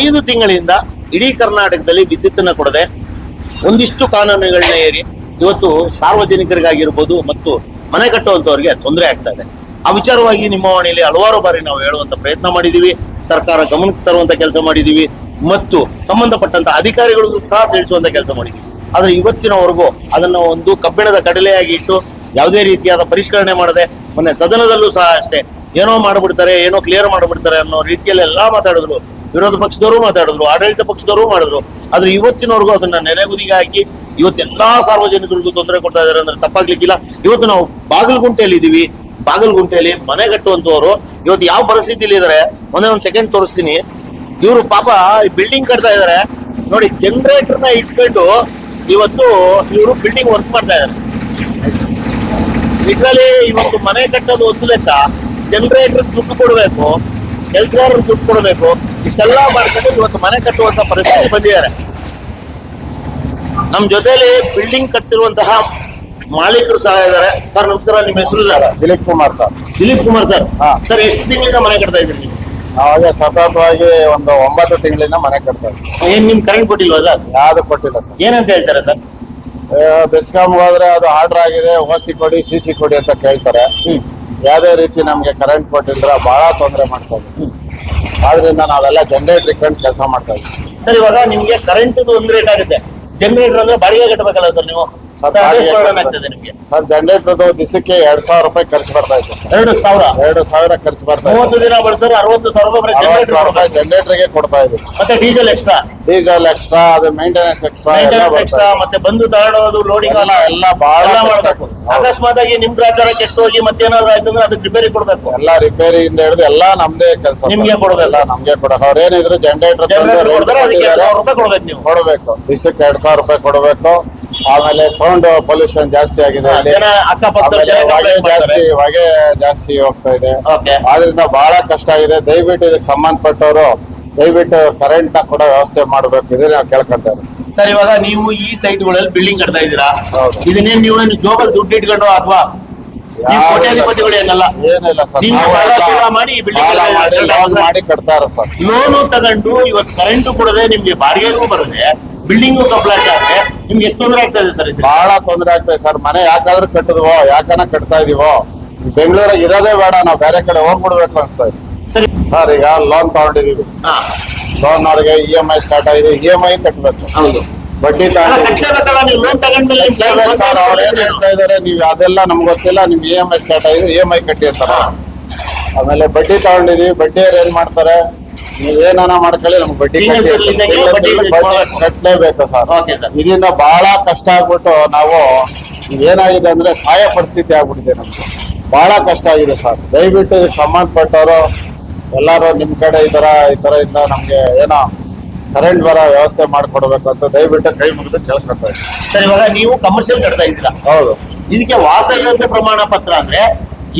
ಐದು ತಿಂಗಳಿಂದ ಇಡೀ ಕರ್ನಾಟಕದಲ್ಲಿ ವಿದ್ಯುತ್ತನ್ನ ಕೊಡದೆ ಒಂದಿಷ್ಟು ಕಾನೂನುಗಳನ್ನ ಏರಿ ಇವತ್ತು ಸಾರ್ವಜನಿಕರಿಗಾಗಿರ್ಬೋದು ಮತ್ತು ಮನೆ ಕಟ್ಟುವಂತವರಿಗೆ ತೊಂದರೆ ಆಗ್ತಾ ಇದೆ. ಆ ವಿಚಾರವಾಗಿ ನಿಮ್ಮ ವಾಣಿಯಲ್ಲಿ ಹಲವಾರು ಬಾರಿ ನಾವು ಹೇಳುವಂತ ಪ್ರಯತ್ನ ಮಾಡಿದೀವಿ. ಸರ್ಕಾರ ಗಮನಕ್ಕೆ ತರುವಂತ ಕೆಲಸ ಮಾಡಿದೀವಿ. ಮತ್ತು ಸಂಬಂಧಪಟ್ಟಂತ ಅಧಿಕಾರಿಗಳಿಗೂ ಸಹ ತಿಳಿಸುವಂತ ಕೆಲಸ ಮಾಡಿದೀವಿ. ಆದ್ರೆ ಇವತ್ತಿನವರೆಗೂ ಅದನ್ನ ಒಂದು ಕಬ್ಬಿಣದ ಕಡಲೆಯಾಗಿ ಇಟ್ಟು ಯಾವುದೇ ರೀತಿಯಾದ ಪರಿಷ್ಕರಣೆ ಮಾಡದೆ ಮೊನ್ನೆ ಸದನದಲ್ಲೂ ಸಹ ಅಷ್ಟೇ ಏನೋ ಮಾಡ್ಬಿಡ್ತಾರೆ, ಏನೋ ಕ್ಲಿಯರ್ ಮಾಡ್ಬಿಡ್ತಾರೆ ಅನ್ನೋ ರೀತಿಯಲ್ಲಿ ಎಲ್ಲಾ ಮಾತಾಡಿದ್ರು. ವಿರೋಧ ಪಕ್ಷದವರು ಮಾತಾಡಿದ್ರು, ಆಡಳಿತ ಪಕ್ಷದವರು ಮಾಡಿದ್ರು. ಆದ್ರೆ ಇವತ್ತಿನವರೆಗೂ ಅದನ್ನ ನೆನೆಗುದಿಗೆ ಹಾಕಿ ಇವತ್ತು ಎಲ್ಲಾ ಸಾರ್ವಜನಿಕರಿಗೂ ತೊಂದರೆ ಕೊಡ್ತಾ ಇದಾರೆ ಅಂದ್ರೆ ತಪ್ಪಾಗ್ಲಿಕ್ಕಿಲ್ಲ. ಇವತ್ತು ನಾವು ಬಾಗಲಗುಂಟೆಯಲ್ಲಿ ಇದೀವಿ. ಬಾಗಲಗುಂಟೆಯಲ್ಲಿ ಮನೆ ಕಟ್ಟುವಂತವರು ಇವತ್ತು ಯಾವ ಪರಿಸ್ಥಿತಿಲಿ ಇದಾರೆ? ಒಂದೇ ಒಂದ್ ಸೆಕೆಂಡ್ ತೋರಿಸ್ತೀನಿ. ಇವರು ಪಾಪ ಬಿಲ್ಡಿಂಗ್ ಕಟ್ತಾ ಇದಾರೆ. ನೋಡಿ ಜನರೇಟರ್ನ ಇಟ್ಕೊಂಡು ಇವತ್ತು ಇವರು ಬಿಲ್ಡಿಂಗ್ ವರ್ಕ್ ಮಾಡ್ತಾ ಇದಾರೆ. ಇದ್ರಲ್ಲಿ ಇವತ್ತು ಮನೆ ಕಟ್ಟೋದು ಒಂದು ಲೆಕ್ಕ. ಜನರೇಟರ್ ದುಡ್ಡು ಕೊಡಬೇಕು. ಕೆಲ್ಸಗಾರರು ದುಡ್ಡು ಕೊಡಬೇಕು. ಇಷ್ಟೆಲ್ಲ ಮಾಡ್ಕೊಂಡು ಇವತ್ತು ಮನೆ ಕಟ್ಟುವಂತ ಪರಿಸ್ಥಿತಿ ಬಂದಿದ್ದಾರೆ. ನಮ್ ಜೊತೆಲಿ ಬಿಲ್ಡಿಂಗ್ ಕಟ್ಟಿರುವಂತಹ ಮಾಲೀಕರು ಸಹ ಇದ್ದಾರೆ. ಸರ್ ನಮಸ್ಕಾರ ನಿಮ್ಮ ಹೆಸರು sir? Dilip Kumar sir. Dilip Kumar sir. ಹಾ. ಸರ್ ಎಷ್ಟು ತಿಂಗಳಿಂದ ಮನೆ ಕಟ್ತಾ ಇದ್ರಿ ನೀವು? ನಾವಾಗ ಸತತವಾಗಿ ಒಂದು ಒಂಬತ್ತು ತಿಂಗಳಿಂದ ಮನೆ ಕಟ್ತಾ ಇದ್ದೀವಿ. ಏನ್ ನಿಮ್ ಕರೆಂಟ್ ಕೊಟ್ಟಿಲ್ವಾ ಸರ್? ಯಾವ್ದು ಕೊಟ್ಟಿಲ್ಲ ಸರ್. ಏನಂತ ಹೇಳ್ತಾರೆ ಸರ್? ಬೆಸ್ಕಾಮ್ ಹೋದ್ರೆ ಅದು ಆರ್ಡರ್ ಆಗಿದೆ ಓಸಿ ಕೊಡಿ ಸಿ ಸಿ ಕೊಡಿ ಅಂತ ಕೇಳ್ತಾರೆ. ಹ್ಮ್. ಯಾವುದೇ ರೀತಿ ನಮ್ಗೆ ಕರೆಂಟ್ ಕೊಟ್ಟಿದ್ರೆ ಬಹಳ ತೊಂದರೆ ಮಾಡ್ತಾ ಇದ್ವಿ ಆದ್ರಿಂದ ನಾವೆಲ್ಲ ಜನರೇಟರ್ ಇಟ್ಕೊಂಡು ಕೆಲಸ ಮಾಡ್ತಾ ಇದ್ವಿ ಸರ್ ಇವಾಗ ನಿಮ್ಗೆ ಕರೆಂಟ್ ಒಂದ್ ರೇಟ್ ಆಗುತ್ತೆ. ಜನರೇಟರ್ ಅಂದ್ರೆ ಬಾಡಿಗೆ ಕಟ್ಟಬೇಕಲ್ಲ ಸರ್ ನೀವು? ಸರ್, ಸರ್ ಬಾಡಿಗೆ ಎಷ್ಟು ಆಗ್ತದೆ ನಿಮ್ಗೆ. ಸರ್ ಜನರೇಟರ್ದು ದಿವಸಕ್ಕೆ ಎರಡ್ ಸಾವಿರ ರೂಪಾಯಿ ಖರ್ಚು ಬರ್ತಾ ಇತ್ತು ಎರಡು ಸಾವಿರ? ಎರಡು ಸಾವಿರ ಖರ್ಚು ಬರ್ತಾ ಮೂವತ್ತು ದಿನ ಅರವತ್ತು ಸಾವಿರ ರೂಪಾಯಿ ಅರವತ್ತು ಸಾವಿರ ರೂಪಾಯಿ ಜನರೇಟರ್ ಜನರೇಟರ್ಗೆ ಕೊಡ್ತಾ ಇದ್ವಿ ಮತ್ತೆ ಡೀಸೆಲ್ ಎಕ್ಸ್ಟ್ರಾ ಡೀಸೆಲ್ ಎಕ್ಸ್ಟ್ರಾ ಅದು ಮೇಂಟೆನೆನ್ಸ್ ಎಕ್ಸ್ಟ್ರಾ ಎಲ್ಲ ಮೇಂಟೆನೆನ್ಸ್ ಬರ್ತಾ ಎಕ್ಸ್ಟ್ರಾ ಇದೆ. ಮತ್ತೆ ಬಂದು ತಗೊಳ್ಳೋದು ಲೋಡಿಂಗ್ ಎಲ್ಲ ಎಲ್ಲ ಬಹಳ ಕಷ್ಟ. ಮಾಡ್ಬೇಕು. ಅಕಸ್ಮಾತ್ ಆಗಿ ನಿಮ್ ಗ್ರಾಚಾರ ಕೆಟ್ಟು ಹೋಗಿ ಮತ್ತೇನಾದ್ರು ಆಯ್ತು ಅಂದ್ರೆ ಅದಕ್ಕೆ ರಿಪೇರಿ ಕೊಡ್ಬೇಕು. ಎಲ್ಲ ರಿಪೇರಿಯಿಂದ ಹಿಡಿದು ಎಲ್ಲ ನಮ್ದೇ ಕೆಲಸ ನಿಮ್ಗೆ ಕೊಡೋದಲ್ಲ ನಮ್ಗೆ ಕೊಡಕ್ ಅವ್ರೇನಿದ್ರು ಜನರೇಟರ್ ಜನರೇಟರ್ ಕೊಡ್ತಾರೆ ಅದಕ್ಕೆ ಎರಡು ಸಾವಿರ ರೂಪಾಯಿ ಕೊಡ್ಬೇಕು ನೀವು. ಕೊಡಬೇಕು. ದಿವಸಕ್ಕೆ ಎರಡ್ ಸಾವಿರ ರೂಪಾಯಿ ಕೊಡಬೇಕು. ಆಮೇಲೆ ಸೌಂಡ್ ಪೊಲ್ಯೂಷನ್ ಜಾಸ್ತಿ ಆಗಿದೆ ಇಲ್ಲಿ. ಜನ ಅಕ್ಕಪಕ್ಕದ ಆಮೇಲೆ ಜನ ಹೊಗೆ complaint ಮಾಡ್ತಾರೆ. ಜಾಸ್ತಿ ಹೊಗೆ ಜಾಸ್ತಿ ಹೋಗ್ತಾ ಇದೆ. ಆದ್ರಿಂದ ಬಹಳ ಕಷ್ಟ ಆಗಿದೆ. ದಯವಿಟ್ಟು ಇದಕ್ಕೆ ಸಂಬಂಧಪಟ್ಟವರು ದಯವಿಟ್ಟು ಕರೆಂಟ್ನ ಕೂಡ ವ್ಯವಸ್ಥೆ ಮಾಡ್ಬೇಕು. ಇದನ್ನ ನಾವು ಕೇಳ್ಕೊಂತಾರೆ ಸರ್ ಇವಾಗ ನೀವು ಈ ಸೈಟ್ಗಳಲ್ಲಿ ಬಿಲ್ಡಿಂಗ್ ಕಟ್ತಾ ಇದ್ದೀರಾ? ಹೌದು. ಇದನ್ನೇನ್ ನೀವೇನು ಜೋಬಲ್ ದುಡ್ಡು ಇಟ್ಕೊಂಡು ಅಥವಾ ನೀವು ಕೋಟ್ಯಾಧಿಪತಿಗಳು ಏನಲ್ಲ? ಏನಿಲ್ಲ ಸರ್. ನೀವು ನಾವು ಸಾಲ ಎಲ್ಲ ಸೂಲ ಮಾಡಿ ಈ building ಸಾಲ ಎಲ್ಲ ಮಾಡಿ ಕಟ್ತಾ loan ಮಾಡಿ ಕಟ್ತಾರ ಸರ್. ಲೋನು ತಗೊಂಡು ಇವತ್ತು ಕರೆಂಟ್ ಕೊಡದೆ ನಿಮ್ಗೆ ಬಾಡಿಗೆಗೂ ಬರದೆ ಬಿಲ್ಡಿಂಗು ಕಂಪ್ಲೇಂಟ್ ಆದ್ರೆ ನಿಮ್ಗೆ ಎಷ್ಟು ತೊಂದರೆ ಆಗ್ತಾ ಇದೆ ಸರ್ ಇದು ಬಹಳ ತೊಂದರೆ ಆಗ್ತದೆ ಸರ್. ಮನೆ ಯಾಕಾದ್ರೂ ಕಟ್ಟಿದ್ವೋ ಯಾಕನ ಕಟ್ತಾ ಇದೀವೋ ಬೆಂಗಳೂರಾಗ ಇರೋದೇ ಬೇಡ. ನಾವು ಬೇರೆ ಕಡೆ ಹೋಗ್ಬಿಡ್ಬೇಕು ಅನ್ಸ್ತಾ ಇದೆ. ಸರಿ. ಸರ್ ಈಗ ಲೋನ್ ತಗೊಂಡಿದೀವಿ. ಹಾ. ಲೋನ್ ಅವ್ರಿಗೆ ಇ ಎಂ ಐ ಸ್ಟಾರ್ಟ್ ಆಗಿದೆ. ಇ ಎಂ ಐ ಕಟ್ಟಬೇಕು ಹೌದು. ಬಡ್ಡಿ ಸರ್ ಅವ್ರು ಏನ್ ಹೇಳ್ತಾ ಇದಾರೆ ನೀವು ಅದೆಲ್ಲ ನಮ್ಗೆ ಗೊತ್ತಿಲ್ಲ ನಿಮ್ಗೆ ಇ ಎಂ ಐ ಸ್ಟಾರ್ಟ್ ಆಗಿದೆ ಇ ಎಂ ಐ ಕಟ್ಟಿ ಅಂತಾರ. ಆಮೇಲೆ ಬಡ್ಡಿ ತಗೊಂಡಿದೀವಿ ಬಡ್ಡಿಯವ್ರು ಏನ್ ಮಾಡ್ತಾರೆ? ನೀವ್ ಏನಾನ ಮಾಡ್ಕೊಳ್ಳಿ ನಮ್ಗೆ ಬಡ್ಡಿ ಕಟ್ಟಲೇಬೇಕು ಸರ್. ಇದರಿಂದ ಬಹಳ ಕಷ್ಟ ಆಗ್ಬಿಟ್ಟು ನಾವು ಏನಾಗಿದೆ ಅಂದ್ರೆ ಸಹಾಯ ಪರಿಸ್ಥಿತಿ ಆಗ್ಬಿಟ್ಟಿದೆ ನಮ್ಗೆ. ಬಹಳ ಕಷ್ಟ ಆಗಿದೆ ಸರ್. ದಯವಿಟ್ಟು ಇದಕ್ಕೆ ಸಂಬಂಧಪಟ್ಟವರು ಎಲ್ಲರೂ ನಿಮ್ ಕಡೆ ಈ ತರ ಈ ತರ ಇಂದ ನಮ್ಗೆ ಏನೋ ಕರೆಂಟ್ ಬರ ವ್ಯವಸ್ಥೆ ಮಾಡ್ಕೊಡ್ಬೇಕು ಅಂತ ದಯವಿಟ್ಟು ಕೈ ಮುಗಿದು ಕೇಳ್ಕೊತಾ ಇದ್ದೀನಿ. ಸರ್ ಇವಾಗ ನೀವು ಕಮರ್ಷಿಯಲ್ ಕಟ್ತಾ ಇದ್ದೀರಾ? ಹೌದು. ಇದಕ್ಕೆ ವಾಸ ಯೋಗ್ಯ ಪ್ರಮಾಣ ಪತ್ರ ಅಂದ್ರೆ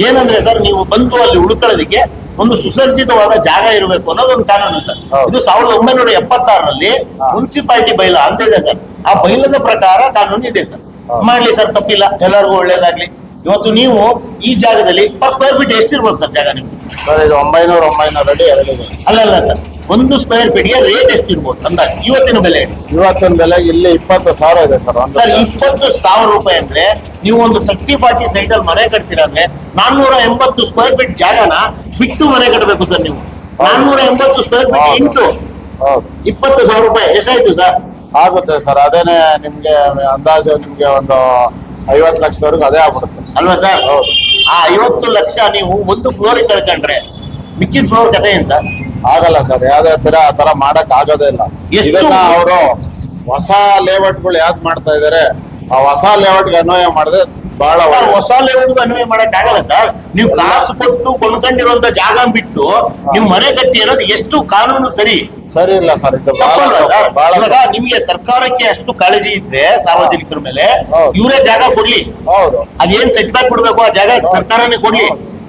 ಏನಂದ್ರೆ ಸರ್ ನೀವು ಬಂದು ಅಲ್ಲಿ ಉಳ್ಕೊಳ್ಳೋದಕ್ಕೆ ಒಂದು ಸುಸಜ್ಜಿತವಾದ ಜಾಗ ಇರಬೇಕು ಅನ್ನೋದು ಒಂದು ಕಾನೂನು ಸರ್. ಹೌದು. ಇದು ಸಾವಿರದ ಒಂಬೈನೂರ ಎಪ್ಪತ್ತಾರರಲ್ಲಿ ಹಾ. ಮುನ್ಸಿಪಾಲಿಟಿ ಬೈಲ ಅಂತ ಇದೆ ಸರ್. ಆ ಬೈಲದ ಪ್ರಕಾರ ಕಾನೂನು ಇದೆ ಸರ್. ಹೌದು. ಮಾಡ್ಲಿ ಸರ್ ತಪ್ಪಿಲ್ಲ. ಎಲ್ಲರಿಗೂ ಒಳ್ಳೇದಾಗ್ಲಿ. ಇವತ್ತು ನೀವು ಈ ಜಾಗದಲ್ಲಿ ಪರ್ ಸ್ಕ್ವೇರ್ ಫೀಟ್ ಎಷ್ಟಿರ್ಬೋದು ಸರ್ ಜಾಗ ನಿಮ್ಗೆ ಸರ್ ಇದು ಒಂಬೈನೂರ ಒಂಬೈನೂರ ಅಡಿ ಅಲ್ಲ ಅಲ್ಲ ಸರ್. ಒಂದು ಸ್ಕ್ವೇರ್ ಫೀಟ್ಗೆ ರೇಟ್ ಎಷ್ಟಿರ್ಬೋದು ಅಂದಾಜು? ಇವತ್ತಿನ ಬೆಲೆ? ಇವತ್ತಿನ ಬೆಲೆ ಇಲ್ಲಿ ಇಪ್ಪತ್ತು ಸಾವಿರ ಇದೆ ಸರ್ ಒಂದು ಸರ್ ಇಪ್ಪತ್ತು ಸಾವಿರ ರೂಪಾಯಿ ಅಂದ್ರೆ ನೀವು ಒಂದು ತರ್ಟಿ ಫಾರ್ಟಿ ಸೈಟ್ ಅಲ್ಲಿ ಮನೆ ಕಟ್ತೀರಾ ಅಂದ್ರೆ ನಾನ್ನೂರ ಎಂಬತ್ತು ಸ್ಕ್ವೇರ್ ಫೀಟ್ ಜಾಗನ ಬಿಟ್ಟು ಮನೆ ಕಟ್ಟಬೇಕು ಸರ್ ನೀವು. ನಾನ್ನೂರ ಎಂಬತ್ತು ಸ್ಕ್ವೇರ್ ಫೀಟ್ ಇಂಟು ಹೌದು. ಇಪ್ಪತ್ತು ಸಾವಿರ ರೂಪಾಯಿ ಎಷ್ಟಾಯ್ತು ಸರ್? ಆಗುತ್ತೆ ಸರ್ ಅದೇನೆ ನಿಮ್ಗೆ ಅಂದಾಜು ನಿಮ್ಗೆ ಒಂದು ಐವತ್ತು ಲಕ್ಷದವರೆಗೂ ಅದೇ ಆಗ್ಬಿಡುತ್ತೆ. ಅಲ್ವಾ ಸರ್? ಆ ಐವತ್ತು ಲಕ್ಷ ನೀವು ಒಂದು ಫ್ಲೋರ್ ಕಳ್ಕೊಂಡ್ರೆ ಮಿಕ್ಕಿದ ಫ್ಲೋರ್ ಕತೆ ಏನ್ ಸರ್? ಆಗಲ್ಲ ಸರ್ ಯಾವ್ದೇ ತರ ಆ ತರ ಮಾಡಕ್ ಆಗೋದೇ ಇಲ್ಲ. ಎಷ್ಟು? ಇದನ್ನ ಅವರು ಹೊಸ ಲೇಔಟ್ಗಳು ಯಾವ್ದು ಮಾಡ್ತಾ ಇದಾರೆ? ಆ ಹೊಸ ಲೇಔಟ್ಗೆ ಅನ್ವಯ ಮಾಡಿದ್ರೆ ಬಹಳ ಸರ್ ಹೊಸ ಲೆವೆಲ್ ಅನ್ವಯ ಮಾಡಕ್ ಆಗಲ್ಲ ಸರ್. ನೀವು ಕಾಸು ಕೊಟ್ಟು ಕೊಂಡ್ಕೊಂಡಿರುವಂತ ಜಾಗ ಬಿಟ್ಟು ನೀವು ಮನೆ ಕಟ್ಟಿ ಅನ್ನೋದು ಎಷ್ಟು ಕಾನೂನು ಸರಿ? ಸರಿ ಇಲ್ಲ ಸರ್ ಇದು ಬಹಳ ನಿಮ್ಗೆ ಸರ್ಕಾರಕ್ಕೆ ಅಷ್ಟು ಕಾಳಜಿ ಇದ್ರೆ ಸಾರ್ವಜನಿಕರ ಮೇಲೆ. ಇವರೇ ಜಾಗ ಕೊಡ್ಲಿ. ಹೌದು. ಅದೇನ್ ಸೆಟ್ ಬ್ಯಾಕ್ ಕೊಡ್ಬೇಕು? ಆ ಜಾಗ ಸರ್ಕಾರನೇ ಕೊಡ್ಲಿ.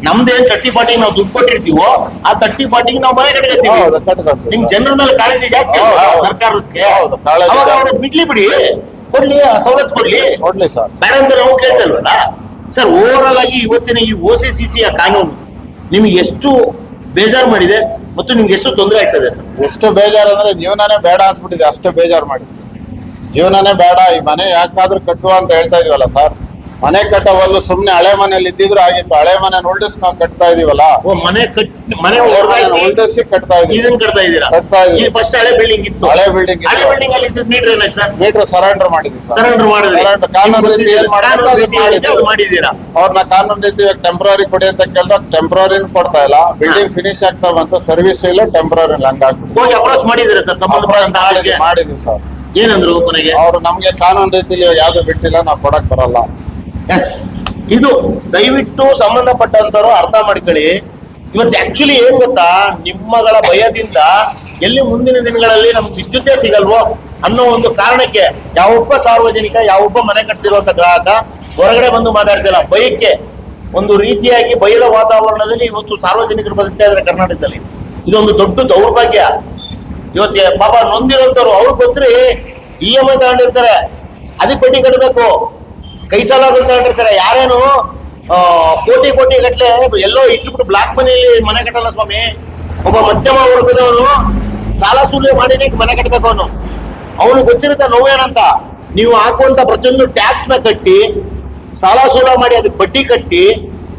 ನಮ್ದೇನ್ ತರ್ಟಿ ಫಾರ್ಟಿಗೆ ನಾವು ದುಡ್ಡು ಕೊಟ್ಟಿರ್ತೀವೋ ಆ ತರ್ಟಿ ಫಾರ್ಟಿಗೆ ನಾವು ಮನೆ ಕಟ್ಕೊತೀವಿ. ನಿಮ್ ಜನರ ಮೇಲೆ ಕಾಳಜಿ ಜಾಸ್ತಿ ಸರ್ಕಾರಕ್ಕೆ? ಬಿಡ್ಲಿ ಬಿಡಿ. ಕೊಡ್ಲಿ ಆ ಸವಲತ್ತು ಕೊಡ್ಲಿ. ಕೊಡ್ಲಿ ಸರ್. ಬೇಡ ಅಂತ ನಾವು ಕೇಳ್ತಲ್ವಲ್ಲ ಸರ್ ಓವರ್ ಆಲ್ ಆಗಿ ಇವತ್ತಿನ ಈ ಓ ಸಿ ಸಿ ಸಿಯ ಕಾನೂನು ನಿಮ್ಗೆ ಎಷ್ಟು ಬೇಜಾರು ಮಾಡಿದೆ ಮತ್ತು ನಿಮ್ಗೆ ಎಷ್ಟು ತೊಂದರೆ ಆಗ್ತದೆ ಸರ್? ಎಷ್ಟು ಬೇಜಾರು ಅಂದ್ರೆ ಜೀವನನೇ ಬೇಡ ಅನ್ಸ್ಬಿಟ್ಟಿದೆ ಅಷ್ಟು ಬೇಜಾರು ಮಾಡಿ ಜೀವನನೇ ಬೇಡ ಈ ಮನೆ ಯಾಕಾದ್ರೂ ಕಟ್ಟುವ ಅಂತ ಹೇಳ್ತಾ ಇದೀವಲ್ಲ ಸರ್. ಮನೆ ಕಟ್ಟಬಲ್ಲು ಸುಮ್ನೆ ಹಳೆ ಮನೇಲಿ ಇದ್ದಿದ್ರು ಆಗಿತ್ತು. ಹಳೆ ಮನೆ ಉಲ್ಡಿಸ್ ನಾವು ಕಟ್ತಾ ಇದೀವಲ್ಲ? ಓ ಮನೆ ಕಟ್ಟಿ ಮನೆ ಉಲ್ಡಿಸಿ ಕಟ್ತಾ ಇದೀವಿ. ಇದನ್ನ ಕಟ್ತಾ ಇದ್ದೀರಾ? ಕಟ್ತಾ ಇದೀವಿ. ಫಸ್ಟ್ ಹಳೆ ಬಿಲ್ಡಿಂಗ್ ಇತ್ತು. ಹಳೆ building ಹಳೆ ಬಿಲ್ಡಿಂಗ್ ಅಲ್ಲಿ ಇದ್ದಿದ್ದು ಮೀಟರ್ ಏನಾಯ್ತು ಸರ್ ಮೀಟರ್ ಸರೆಂಡರ್ ಮಾಡಿದ್ವಿ ಸರ್ ಸರೆಂಡರ್ ಮಾಡಿದ್ರಿ. Surrender. ಕಾನೂನು ರೀತಿ ಏನ್ ಮಾಡಿದ್ದೀವಿ. ಮಾಡಿದ್ದೀರಾ? ಅವ್ರನ್ನ ಕಾನೂನು ರೀತಿ ಇವಾಗ ಟೆಂಪ್ರರಿ ಕೊಡಿ ಅಂತ ಕೇಳಿದ್ರೆ ಟೆಂಪ್ರರಿ ಕೊಡ್ತಾ ಇಲ್ಲ. ಬಿಲ್ಡಿಂಗ್ ಫಿನಿಶ್ ಆಗ್ತಾ ಬಂತು ಸರ್ವಿಸ್ ಇಲ್ಲ ಟೆಂಪ್ರರಿ ಹಂಗಾಗ್ಬಿಟ್ಟು ಹೋಗಿ ಅಪ್ರೋಚ್ ಮಾಡಿದ್ದೀರಾ ಸರ್ ಸಂಬಂಧಪಟ್ಟಂತ ಮಾಡಿದ್ವಿ ಮಾಡಿದ್ವಿ ಸರ್ ಏನಂದ್ರು ಕೊನೆಗೆ ಅವ್ರು ನಮ್ಗೆ ಕಾನೂನು ರೀತಿಲಿ ಯಾವ್ದು ಬಿಟ್ಟಿಲ್ಲ ನಾವು ಕೊಡಕ್ ಬರಲ್ಲ. ಎಸ್ ಇದು ದಯವಿಟ್ಟು ಸಂಬಂಧಪಟ್ಟಂತವ್ರು ಅರ್ಥ ಮಾಡ್ಕೊಳ್ಳಿ. ಇವತ್ತು ಆಕ್ಚುಲಿ ಏನ್ ಗೊತ್ತಾ? ನಿಮ್ಮಗಳ ಭಯದಿಂದ ಎಲ್ಲಿ ಮುಂದಿನ ದಿನಗಳಲ್ಲಿ ನಮ್ಗೆ ವಿದ್ಯುತ್ತೇ ಸಿಗಲ್ವೋ ಅನ್ನೋ ಒಂದು ಕಾರಣಕ್ಕೆ ಯಾವೊಬ್ಬ ಸಾರ್ವಜನಿಕ, ಯಾವೊಬ್ಬ ಮನೆ ಕಟ್ತಿರುವಂತ ಗ್ರಾಹಕ ಹೊರಗಡೆ ಬಂದು ಮಾತಾಡ್ತಿಲ್ಲ ಭಯಕ್ಕೆ. ಒಂದು ರೀತಿಯಾಗಿ ಭಯದ ವಾತಾವರಣದಲ್ಲಿ ಇವತ್ತು ಸಾರ್ವಜನಿಕರು ಬದುಕ್ತಾ ಇದ್ದಾರೆ ಕರ್ನಾಟಕದಲ್ಲಿ. ಇದೊಂದು ದೊಡ್ಡ ದೌರ್ಭಾಗ್ಯ. ಇವತ್ತು ಪಾಪ ನೊಂದಿರೋಂಥವ್ರು ಅವ್ರಿಗೆ ಗೊತ್ತ್ರಿ ಇ ಎಂ ಐ ತಗೊಂಡಿರ್ತಾರೆ. ಅದಕ್ಕೆ ಬಡ್ಡಿ ಕಟ್ಟಬೇಕು ಕೈ ಸಾಲ ತಗೊಂಡಿರ್ತಾರೆ ಯಾರೇನು ಕೋಟಿ ಕೋಟಿ ಗಟ್ಲೆ ಎಲ್ಲೋ ಇಟ್ಬಿಟ್ಟು ಬ್ಲಾಕ್ ಮನೆಯಲ್ಲಿ ಮನೆ ಕಟ್ಟಲ್ಲ ಸ್ವಾಮಿ. ಒಬ್ಬ ಮಧ್ಯಮ ವರ್ಗದವನು ಸಾಲ ಸೂಲ್ಯ ಮಾಡಿ ಮನೆ ಕಟ್ಟಬೇಕು ಅವನು. ಅವನು ಗೊತ್ತಿರುತ್ತೆ ನೋವೇನಂತ ನೀವು ಹಾಕುವಂತ ಪ್ರತಿಯೊಂದು ಟ್ಯಾಕ್ಸ್ನ ಕಟ್ಟಿ, ಸಾಲ ಸೂಲ ಮಾಡಿ ಅದಕ್ಕೆ ಬಡ್ಡಿ ಕಟ್ಟಿ,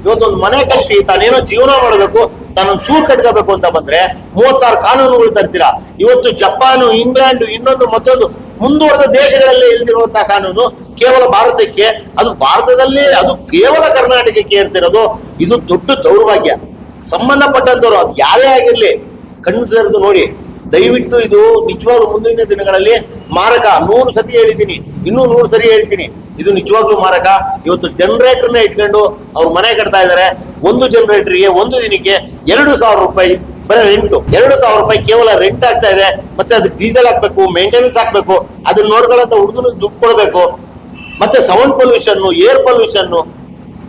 ಇವತ್ತೊಂದು ಮನೆ ಕಟ್ಟಿ, ತಾನೇನೋ ಜೀವನ ಮಾಡಬೇಕು, ತಾನೊಂದು ಸೂರ್ ಕಟ್ಕೋಬೇಕು ಅಂತ ಬಂದ್ರೆ ಮೂವತ್ತಾರು ಕಾನೂನುಗಳು ತರ್ತೀರಾ. ಇವತ್ತು ಜಪಾನು, ಇಂಗ್ಲೆಂಡ್, ಇನ್ನೊಂದು ಮತ್ತೊಂದು ಮುಂದುವರೆದ ದೇಶಗಳಲ್ಲಿ ಇಲ್ದಿರುವಂತಹ ಕಾನೂನು ಕೇವಲ ಭಾರತಕ್ಕೆ, ಅದು ಭಾರತದಲ್ಲಿ, ಅದು ಕೇವಲ ಕರ್ನಾಟಕಕ್ಕೆ ಇರ್ತಿರೋದು ಇದು ದೊಡ್ಡ ದೌರ್ಭಾಗ್ಯ. ಸಂಬಂಧಪಟ್ಟಂತವರು ಅದು ಯಾರೇ ಆಗಿರ್ಲಿ, ಕಣ್ಣು ತೆರೆದು ನೋಡಿ. ದಯವಿಟ್ಟು ಇದು ನಿಜವಾಗ್ಲೂ ಮುಂದಿನ ದಿನಗಳಲ್ಲಿ ಮಾರಕ. ನೂರು ಸತಿ ಹೇಳಿದ್ದೀನಿ, ಇನ್ನೂ ನೂರು ಸರಿ ಹೇಳ್ತೀನಿ. ಇದು ನಿಜವಾಗ್ಲೂ ಮಾರಕ. ಇವತ್ತು ಜನರೇಟರ್ನ ಇಟ್ಕೊಂಡು ಅವ್ರು ಮನೆ ಕಟ್ತಾ ಇದ್ದಾರೆ. ಒಂದು ಜನರೇಟರ್ಗೆ ಒಂದು ದಿನಕ್ಕೆ ಎರಡು ಸಾವಿರ ರೂಪಾಯಿ ಬರೀ ರೆಂಟು ಎರಡು ಸಾವಿರ ರೂಪಾಯಿ ಕೇವಲ ರೆಂಟ್ ಆಗ್ತಾ ಇದೆ. ಮತ್ತೆ ಅದಕ್ಕೆ ಡೀಸೆಲ್ ಹಾಕ್ಬೇಕು ಮೇಂಟೆನೆನ್ಸ್ ಹಾಕ್ಬೇಕು ಅದನ್ನ ನೋಡ್ಕೊಳ್ಳೋಂತ ಹುಡುಗನ ದುಡ್ಡು ಕೊಡಬೇಕು. ಮತ್ತೆ ಸೌಂಡ್ ಪೊಲ್ಯೂಷನ್ ಏರ್ ಪೊಲ್ಯೂಷನ್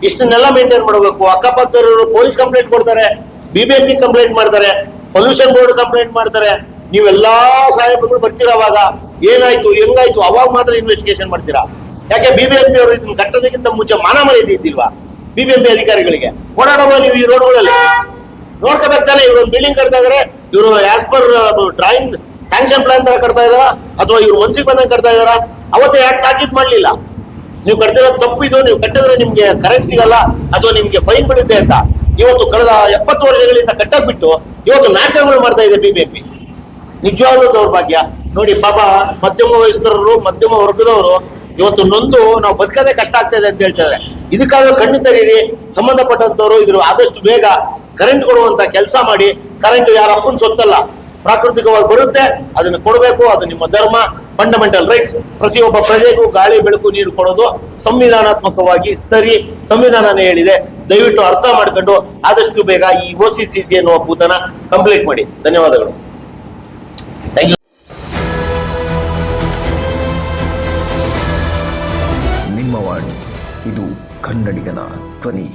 ಇಷ್ಟನ್ನೆಲ್ಲ ಮೇಂಟೈನ್ ಮಾಡಬೇಕು. ಅಕ್ಕಪಕ್ಕದವರು ಪೊಲೀಸ್ ಕಂಪ್ಲೇಂಟ್ ಕೊಡ್ತಾರೆ ಬಿಬಿಎಂಪಿ ಕಂಪ್ಲೇಂಟ್ ಮಾಡ್ತಾರೆ ಪೊಲ್ಯೂಷನ್ ಬೋರ್ಡ್ ಕಂಪ್ಲೇಂಟ್ ಮಾಡ್ತಾರೆ. ನೀವೆಲ್ಲಾ ಸಾಹೇಬರುಗಳು ಬರ್ತೀರ ಅವಾಗ? ಏನಾಯ್ತು, ಹೆಂಗಾಯ್ತು? ಅವಾಗ ಮಾತ್ರ ಇನ್ವೆಸ್ಟಿಗೇಷನ್ ಮಾಡ್ತೀರಾ? ಯಾಕೆ ಬಿಬಿಎಂಪಿ ಅವರು ಇದನ್ನ ಕಟ್ಟೋದಕ್ಕಿಂತ ಮುಂಚೆ ಮಾನ ಮರ್ಯಾದೆ ಇದ್ದಿಲ್ವಾ? ಬಿಬಿಎಂಪಿ ಅಧಿಕಾರಿಗಳಿಗೆ. ಓಡಾಡುವ ನೀವು ಈ ರೋಡ್ಗಳಲ್ಲಿ ನೋಡ್ಕೋಬೇಕು ತಾನೆ, ಇವರು ಬಿಲ್ಡಿಂಗ್ ಕಟ್ತಾ ಇದಾರೆ, ಇವರು as per drawing sanction plan ತರ ಕಟ್ತಾ ಇದಾರ, ಅಥವಾ ಇವ್ರು ಒನ್ಸಿಗೆ ಬಂದಂಗೆ ಕಟ್ತಾ ಇದಾರ, ಅವತ್ತೇ ಯಾಕೆ ತಾಕೀತ್ ಮಾಡ್ಲಿಲ್ಲ? ನೀವು ಕಟ್ಟಿರೋದು ಇದು, ನೀವು ಕಟ್ಟಿದ್ರೆ ನಿಮ್ಗೆ ಕರೆಂಟ್ ಸಿಗಲ್ಲ, ಅಥವಾ ನಿಮ್ಗೆ ಫೈನ್ ಬೀಳುತ್ತೆ ಅಂತ. ಇವತ್ತು ಕಳೆದ ಎಪ್ಪತ್ತು ವರ್ಷಗಳಿಂದ ಕಟ್ಟಕ್ ಬಿಟ್ಟು ಇವತ್ತು ನಾಟಕಗಳು ಮಾಡ್ತಾ ಇದೆ ಬಿಬಿಎಂಪಿ ನಿಜವಾಗ್ಲೂ ದೌರ್ಭಾಗ್ಯ. ನೋಡಿ, ಪಾಪ ಮಧ್ಯಮ ವಯಸ್ಕರರು, ಮಧ್ಯಮ ವರ್ಗದವರು ಇವತ್ತು ನೊಂದು ನಾವು ಬದುಕೋದೇ ಕಷ್ಟ ಆಗ್ತಾ ಇದೆ ಅಂತ ಹೇಳ್ತಿದ್ದಾರೆ. ಇದಕ್ಕಾದ್ರೂ ಕಣ್ಣು ತೆರೀರಿ, ಸಂಬಂಧಪಟ್ಟಂತವರು ಇದ್ರು ಆದಷ್ಟು ಬೇಗ ಕರೆಂಟ್ ಕೊಡುವಂತ ಕೆಲಸ ಮಾಡಿ ಕರೆಂಟ್ ಯಾರ ಅಪ್ಪನ ಸೊತ್ತಲ್ಲ ಪ್ರಾಕೃತಿಕವಾಗಿ ಬರುತ್ತೆ, ಅದನ್ನ ಕೊಡಬೇಕು, ಅದು ನಿಮ್ಮ ಧರ್ಮ ಫಂಡಮೆಂಟಲ್ ರೈಟ್ಸ್ ಪ್ರತಿಯೊಬ್ಬ ಪ್ರಜೆಗೂ ಗಾಳಿ, ಬೆಳಕು, ನೀರು ಕೊಡೋದು ಸಂವಿಧಾನಾತ್ಮಕವಾಗಿ ಸರಿ, ಸಂವಿಧಾನನೇ ಹೇಳಿದೆ. ದಯವಿಟ್ಟು ಅರ್ಥ ಮಾಡ್ಕೊಂಡು ಆದಷ್ಟು ಬೇಗ ಈ ಒ ಸಿ ಸಿ ಸಿ ಎನ್ನುವ ಭೂತನ ಕಂಪ್ಲೀಟ್ ಮಾಡಿ. ಧನ್ಯವಾದಗಳು. ಥ್ಯಾಂಕ್ ಯು ನಿಮ್ಮ ವಾಣಿ, ಇದು ಕನ್ನಡಿಗನ ಧ್ವನಿ.